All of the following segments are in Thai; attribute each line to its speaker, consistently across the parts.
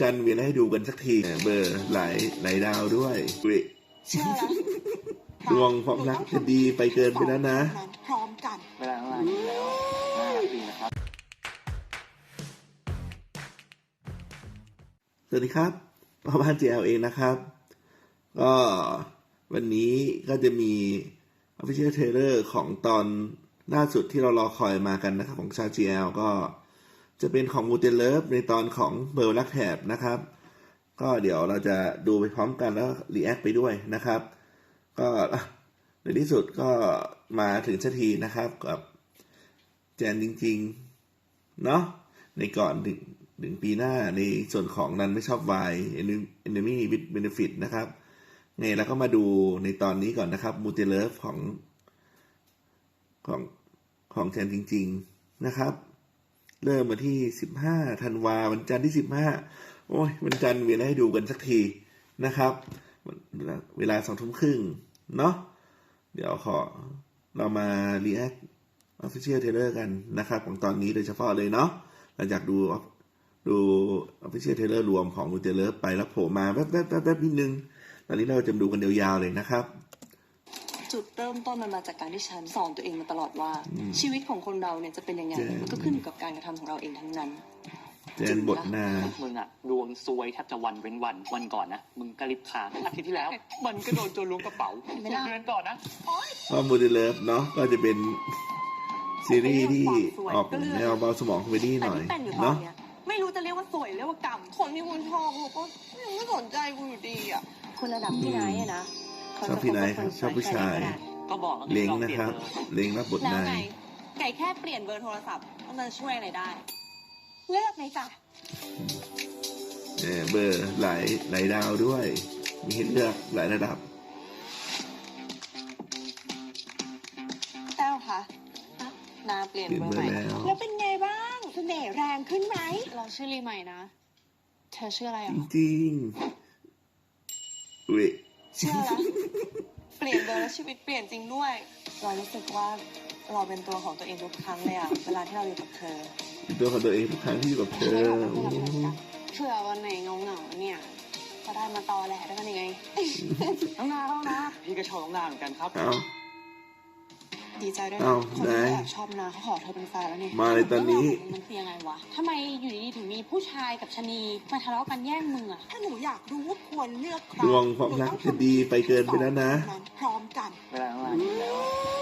Speaker 1: จันทร์เวียนให้ดูกันสักทีเบอร์หลายหลายดาวด้วยเว้ย
Speaker 2: เชื่อแล้ว
Speaker 1: ดวงความรักจะดีไปเกินไปแล้วนะ
Speaker 2: พร้อมกัน
Speaker 3: เวลาประมาณนี้แล้วน่ารักดีนะครับ
Speaker 1: สวัสดีครับพ่อบ้าน JL เองนะครับ ก็วันนี้ก็จะมี Official Trailer ของตอนล่าสุดที่เรารอคอยมากันนะครับ ของชาว GL ก็ จะเป็นของมูเตเลิฟในตอนของเบอร์ลักแถบนะครับ ก็เดี๋ยวเราจะดูไปพร้อมกันแล้วรีแอคไปด้วยนะครับ ก็ในที่สุดก็มาถึงสักทีนะครับกับแจนจริงๆ เนาะในก่อนถึงถึงปีหน้าในส่วนของนั้นไม่ชอบวาย enemy with benefit นะครับไงแล้วก็มาดูในตอนนี้ก่อนนะครับมูเตเลิฟของของของแจนจริง ๆ นะครับ เริ่มมาที่สิบห้าธันวาวันจันทร์ที่สิบห้าโอ้ยวันจันทร์เวียนให้ดูกันสักทีนะครับ เวลาสองทุ่มครึ่งเนาะเดี๋ยวขอเรามา react official trailer กันนะครับ ของตอนนี้โดยเฉพาะเลยเนาะหลังจากดูดู official trailer รวมของ m u t e l o v e ไปแล้วโผล่มาแป๊บแป๊บแป๊บแป๊บนิดนึง ตอนนี้เราจะดูกันยาวๆเลยนะครับ
Speaker 4: จุดเริ่มต้นมันมาจากการที่ฉันสอนตัวเองมาตลอดว่า
Speaker 1: อืม
Speaker 4: ชีวิตของคนเราเนี่ยจะเป็นยังไง
Speaker 1: ใช่
Speaker 4: มันก็ขึ้นอยู่กับการกระทำของเราเองทั้งนั้น
Speaker 1: แจนบทนา
Speaker 3: มึงอะดวงซวยแทบจะวันเว้นวันวันก่อนนะมึงกระลิบค้างอาทิตย์ที่แล้ว มันก็โดนโจรล้วงกระเป๋า
Speaker 4: ไม่ได้
Speaker 3: เดือนก่อนนะ
Speaker 1: ก็มูเตเลิฟเนาะก็จะเป็นซีรีส์ที่ออกแนวเบาสมองคอมเมดี้ห
Speaker 4: แต่
Speaker 1: น่อย
Speaker 4: ที่เป็นอยู่ตอน
Speaker 1: เนาะ
Speaker 4: เนี้ยไม่รู้จะเรียกว่าสวยเรียกว่ากรรม
Speaker 2: คนที่คุณชอบกูก็ยังไม่สนใจกูอยู่ดีอะ
Speaker 4: คนระดับพี่ไนท์อะนะเขา
Speaker 1: ชอบ
Speaker 4: จะ
Speaker 1: พี่ไนท์
Speaker 4: ค
Speaker 1: ครับ
Speaker 4: น
Speaker 1: ชอบผู้ชาย
Speaker 4: แค่ไหนก็ได้
Speaker 3: ก็บอกแล้วไง
Speaker 1: เล้ง
Speaker 3: ลอ
Speaker 1: นะ
Speaker 3: ปลี่ย
Speaker 1: ครับ
Speaker 3: เออ
Speaker 1: เล้งรับบท
Speaker 4: แล้ว
Speaker 1: นาย
Speaker 4: ไงไก่แค่เปลี่ยนเบอร์โทรศัพท์มันจะช่วยอะไรได้
Speaker 2: เลือกไหมจ๊ะ
Speaker 1: เออเบอร์หลายหลายดาวด้วย มีให้เลือกหลายระดับ
Speaker 2: แต้วคะ
Speaker 4: นาเปลี่ยน
Speaker 1: เปลี่ยน
Speaker 4: เบอ
Speaker 1: เบ
Speaker 4: ร์
Speaker 1: อ
Speaker 4: ใหม่
Speaker 1: ร์แล้ว
Speaker 2: แล้วเป็นไงบ้างเสน่ห์แรงขึ้นไหม
Speaker 4: เราชื่อรีใหม่นะ เธอชื่ออะไรอะ
Speaker 1: จริงๆเว้ย
Speaker 2: เชื่อแล้วเปลี่ยนเบอร์แล้วชีวิตเปลี่ยนจริงด้วย
Speaker 4: เรารู้สึกว่าเราเป็นตัวของตัวเองทุกครั้งเลยอะเวลาที่เราอยู่กับเธอ
Speaker 1: เป็นตัวของตัวเองทุกครั้งที่อยู่กับเธอโอ้โห
Speaker 4: เผื่อวันไหนเงาเงาๆเนี่ยก็ได้มาตอแหลด้วยกันยังไง
Speaker 3: น้องนาน้องนาพี่ก็ชอบน้องนาเหมือนกันครับ
Speaker 1: เอา
Speaker 4: ดีใจด้วย
Speaker 1: เอ้า
Speaker 4: นะคนที่
Speaker 1: ไหน
Speaker 4: แอบชอบนาเขาขอเธอเป็นแฟนแล้วนี่
Speaker 1: มาเลยตอนนี้
Speaker 4: มันคือยังไงวะทำไมอยู่ดีๆถึงมีผู้ชายกับชะนีมาทะเลาะกันแย่งมึงอะ
Speaker 2: ถ้าหนูอยากรู้ว่าควรเลือกใคร
Speaker 1: ดวงความรักจะดีไปเกินไปแล้วนะ
Speaker 2: พร้อมกัน
Speaker 3: เวลาประมาณนี้แล้ว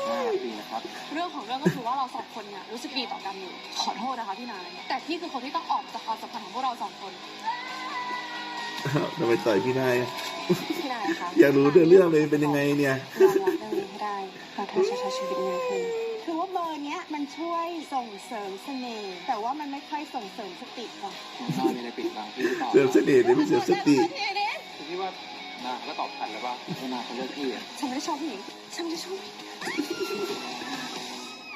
Speaker 3: น่ารักดีนะครับ
Speaker 4: เรื่องของเรื่องก็คือว่าเราสองคนเนี่ยรู้สึกดีต่อกันอยู่ ขอโทษนะคะพี่นาย แต่พี่คือคนที่ต้องออกจากความสัมพันธ์ของพวกเราสองคน
Speaker 1: ทำไมต่อยพี่นาย
Speaker 4: พี่นายคะ
Speaker 1: อยากรู้เรื่องเรื่องเลยเป็นยังไงเนี่ย
Speaker 4: ยอมรับเรื่องนี้ให้ ได้เราเธอจะใช้ชีวิตยังไงขึ้น
Speaker 2: คือว่าเบอร์เนี้ยมันช่วยส่งเสริมเสน่ห์แต่ว่ามันไม่ค่อยส่งเสริมสติว่ะ
Speaker 3: นามีอะไรปิดบังพี่หรือเปล่า
Speaker 1: เสริมเสน่ห์เลยไม่เสริมสติ
Speaker 3: คือพี่ว่านาเขาก็ตอบทันแล้วป่ะให้นาเขาเลือกพี่อะ
Speaker 4: ฉันไม่ได้ชอบผู้หญิงฉันไม่ได้ชอบผู้หญิง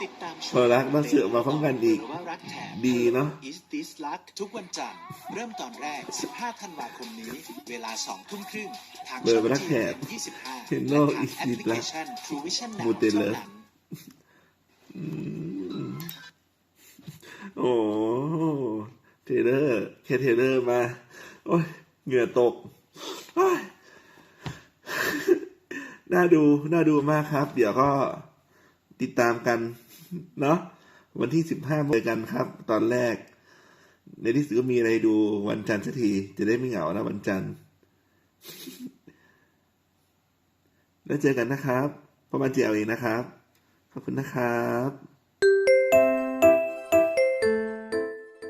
Speaker 5: ติดตามชม
Speaker 1: พอรักมาเสือกมาพร้อมกันอีก
Speaker 5: หรือว่ารักแถม
Speaker 1: ดีเนอะ
Speaker 5: Is This Luck ทุกวันจันทร์เริ่มตอนแรก 15 ธันวาคมนี้ เวลา 2 ทุ่มครึ่งทาง
Speaker 1: เบอร์รักแถบ
Speaker 5: 25
Speaker 1: Channel
Speaker 5: และทาง
Speaker 1: Is
Speaker 5: แอป
Speaker 1: This
Speaker 5: พลิเค
Speaker 1: Luck
Speaker 5: ชัน True Vision Now
Speaker 1: มูเตเลิฟ
Speaker 5: เท่านั้น
Speaker 1: อืมโอ้เทเลอร์แค่เทเลอร์มา โอ้ยเหงื่อตกโอ้ยน่าดู น่าดูมากครับ เดี๋ยวก็ติดตามกัน เนาะวันที่สิบห้าเจอกันครับ ตอนแรก ในที่สุดก็มีอะไรดูวันจันทร์สักที จะได้ไม่เหงานะวันจันทร์ แล้วเจอกันนะครับ ประมาณเจียวเองนะครับ ขอบคุณนะครับ